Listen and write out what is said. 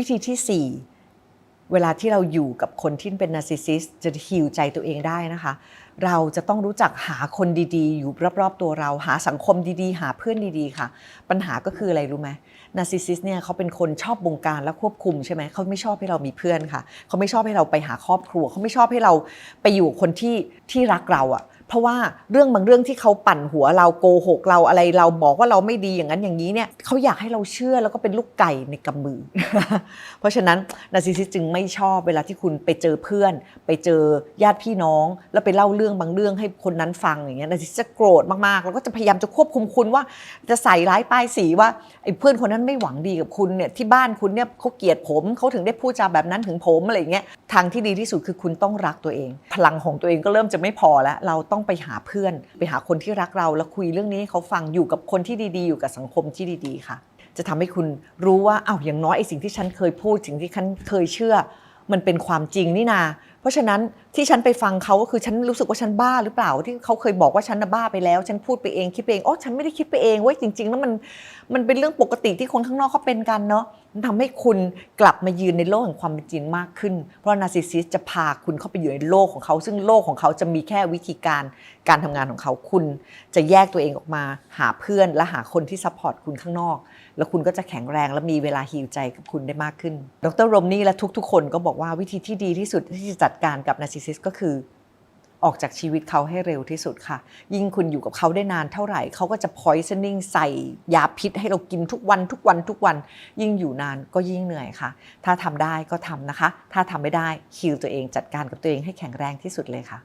วิธีที่ 4 เวลาที่เราอยู่กับคนที่เป็นนาร์ซิสซิสจะฮิวใจตัวเองได้นะคะ เราจะต้องรู้จักหาคนดีๆ อยู่รอบๆตัวเรา หาสังคมดีๆ หาเพื่อนดีๆค่ะ ปัญหาก็คืออะไรรู้ไหมนาร์ซิสซิสเนี่ยเขาเป็นคนชอบบงการและควบคุมใช่ไหมเขาไม่ชอบให้เรามีเพื่อนค่ะ เขาไม่ชอบให้เราไปหาครอบครัว เขาไม่ชอบให้เราไปอยู่คนที่ที่รักเราอะ เพราะว่าเรื่องบางเรื่องที่เขาปั่นหัวเราโกหกเราอะไรเราบอกว่าเราไม่ดีอย่างนั้นอย่างนี้เนี่ยเขาอยากให้เราเชื่อแล้วก็เป็นลูกไก่ในกำมือ เพราะฉะนั้นนาซิซิจึงไม่ชอบเวลาที่คุณไปเจอเพื่อน ไปเจอญาติพี่น้อง แล้วไปเล่าเรื่องบางเรื่องให้คนนั้นฟังอย่างเงี้ยนาซิซิจะโกรธมากๆ แล้วก็จะพยายามจะควบคุมคุณว่า จะใส่ร้ายป้ายสีว่าไอ้เพื่อนคนนั้นไม่หวังดีกับคุณเนี่ยที่บ้านคุณเนี่ยเขาเกลียดผมเขาถึงได้พูดจาแบบนั้นถึงผมอะไรเงี้ยทางที่ดีที่สุดคือคุณต้องรักตัวเอง พลังของตัวเองก็เริ่มจะไม่พอแล้วเราต้อง้องไปหาเพื่อน ไปหาคนที่รักเราแล้วคุยเรื่องนี้ให้เขาฟังอยู่กับคนที่ดีๆ อยู่กับสังคมที่ดีๆ ค่ะ จะทำให้คุณรู้ว่าอ้าวอย่างน้อยไอ้สิ่งที่ฉันเคยพูดสิ่งที่ฉันเคยเชื่อ มันเป็นความจริงนี่นา เพราะฉะนั้น ที่ฉันไปฟังเขาก็คือฉันรู้สึกว่าฉันบ้าหรือเปล่าที่เขาเคยบอกว่าฉันน่ะบ้าไปแล้ว ฉันพูดไปเองคิดไปเองโอ้ฉันไม่ได้คิดไปเองเว้ยจริง ๆ แล้วมันมันเป็นเรื่องปกติที่คนข้างนอกเขาเป็นกันเนาะมันทำให้คุณกลับมายืนในโลกแห่งความเป็นจริงมากขึ้น เพราะนาซิซิสจะพาคุณเข้าไปอยู่ในโลกของเขา ซึ่งโลกของเขาจะมีแค่วิธีการการทำงานของเขาคุณ จะแยกตัวเองออกมาหาเพื่อนและหาคนที่ซัพพอร์ตคุณข้างนอก แล้วคุณก็จะแข็งแรงและมีเวลาฮีลใจกับคุณได้มากขึ้น ดรโรมนี่และทุกๆ คนก็บอกว่าวิธีที่ดีที่สุดที่จะจัดการกับนาซิสซิสก็คือออกจากชีวิตเขาให้เร็วที่สุดค่ะ ยิ่งคุณอยู่กับเขาได้นานเท่าไหร่ เขาก็จะ poisoning ใส่ยาพิษให้เรากินทุกวันทุกวันทุกวัน ยิ่งอยู่นานก็ยิ่งเหนื่อยค่ะ ถ้าทำได้ก็ทำนะคะ ถ้าทำไม่ได้คิวตัวเองจัดการกับตัวเองให้แข็งแรงที่สุดเลยค่ะ